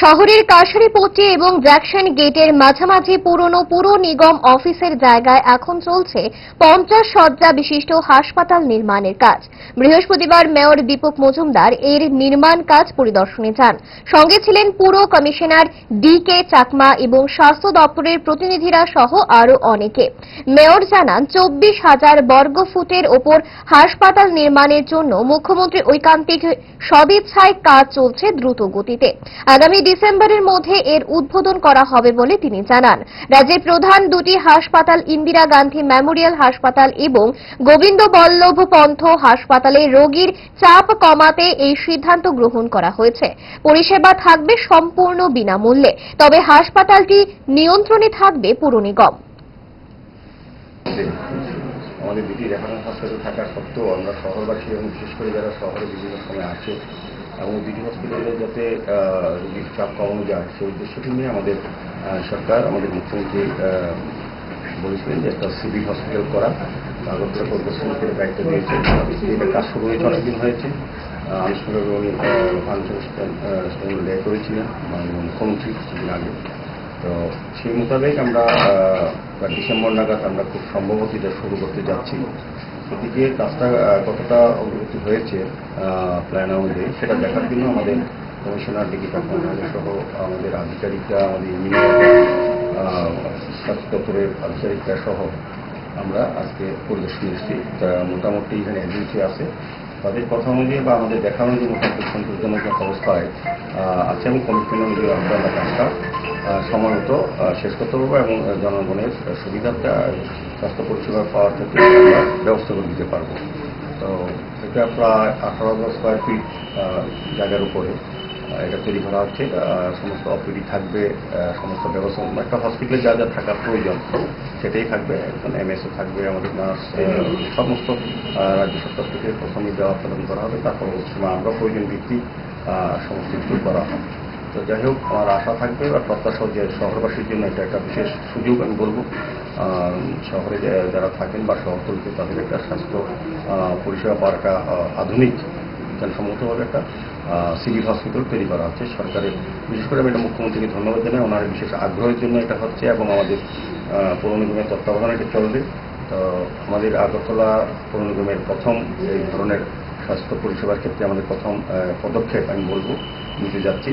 শহরের কাশারিপট্টি এবং জ্যাকশন গেটের মাঝামাঝি পুরনো পুর নিগম অফিসের জায়গায় এখন চলছে পঞ্চাশ শয্যা বিশিষ্ট হাসপাতাল নির্মাণের কাজ। বৃহস্পতিবার মেয়র দীপক মজুমদার এর নির্মাণ কাজ পরিদর্শনে যান। সঙ্গে ছিলেন পুর কমিশনার ডি কে চাকমা এবং স্বাস্থ্য দপ্তরের প্রতিনিধিরা সহ আরও অনেকে। মেয়র জানান, চব্বিশ হাজার বর্গ ফুটের ওপর হাসপাতাল নির্মাণের জন্য মুখ্যমন্ত্রী ঐকান্তিক সদিচ্ছায় কাজ চলছে দ্রুত গতিতে। আগামী ডিসেম্বরের মধ্যে এর উদ্বোধন করা হবে বলে তিনি জানান। রাজ্যের প্রধান দুটি হাসপাতাল ইন্দিরা গান্ধী মেমোরিয়াল হাসপাতাল এবং গোবিন্দ বল্লভ পন্থ হাসপাতালে রোগীর চাপ কমাতে এই সিদ্ধান্ত গ্রহণ করা হয়েছে। পরিষেবা থাকবে সম্পূর্ণ বিনামূল্যে, তবে হাসপাতালটি নিয়ন্ত্রণে থাকবে পুর নিগম। আমাদের দুটি রেফারেন্স হসপিটাল থাকা সত্ত্বেও আমরা শহরবাসী এবং বিশেষ করে যারা শহরে বিভিন্ন সময় আসে এবং দুটি হসপিটালে যাতে রোগীর চাপ কমানো যায় সেই উদ্দেশ্যটি নিয়ে আমাদের সরকার, আমাদের মুখ্যমন্ত্রী বলেছিলেন যে একটা সিভিল হসপিটাল করা। আগরতলা পরিদর্শন করে দায়িত্ব দিয়েছে। এটা কাজ শুরু হয়েছে, অনেকদিন হয়েছে। আনুষ্ঠানিকভাবে উনি আনুষ্ঠানিক ব্যয় করেছিলেন মুখ্যমন্ত্রী কিছুদিন আগে। তো সেই মোতাবেক আমরা ডিসেম্বর নাগাদ আমরা খুব সম্ভবত এটা শুরু করতে যাচ্ছি। এদিকে কাজটা কতটা অগ্রগতি হয়েছে প্ল্যান অনুযায়ী সেটা দেখার জন্য আমাদের কমিশনার ডিকি ডিগ্রি সহ আমাদের আধিকারিকরা, আমাদের স্বাস্থ্য দপ্তরের আধিকারিকরা সহ আমরা আজকে পরিদর্শন এসেছি মোটামুটি এখানে এজেন্সি আছে। তাদের কথা অনুযায়ী বা আমাদের দেখা অনুযায়ী মোটামুটি সন্তোষজনক অবস্থায় আছে এবং কমিশন অনুযায়ী আমরা কাজটা সময়মতো শেষ করতে পারব এবং জনগণের সুবিধাটা স্বাস্থ্য পরিষেবা পাওয়ার ক্ষেত্রে আমরা ব্যবস্থা করে দিতে পারব। তো এটা প্রায় আঠারো হাজার স্কোয়ার ফিট জায়গার উপরে এটা তৈরি করা হচ্ছে। সমস্ত অপিডি থাকবে সমস্ত ব্যবস্থা একটা হসপিটালে যা যা থাকার প্রয়োজন, সেটাই থাকবে। এমএসও থাকবে, আমাদের নার্স সমস্ত রাজ্য সরকার থেকে প্রথমে দেওয়া প্রদান করা হবে। তারপর সময় আমরা প্রয়োজন ভিত্তিক সমস্ত কিছু করা হবে। তো যাই হোক আমার আশা থাকবে বা প্রত্যাশা যে শহরবাসীর জন্য এটা একটা বিশেষ সুযোগ আমি বলব। শহরে যারা থাকেন বা শহরতলিতে তাদের একটা স্বাস্থ্য পরিষেবা পাওয়ার একটা আধুনিক বিজ্ঞানসম্মতভাবে একটা সিভিল হসপিটাল তৈরি করা হচ্ছে। সরকারের, বিশেষ করে আমি এটা মুখ্যমন্ত্রীকে ধন্যবাদ জানাই, ওনার বিশেষ আগ্রহের জন্য এটা হচ্ছে এবং আমাদের পৌর নিগমের তত্ত্বাবধানে এটা চলবে। তো আমাদের আগরতলা পৌর নিগমের প্রথম এই ধরনের স্বাস্থ্য পরিষেবার ক্ষেত্রে আমাদের প্রথম পদক্ষেপ আমি বলব, নিতে যাচ্ছি।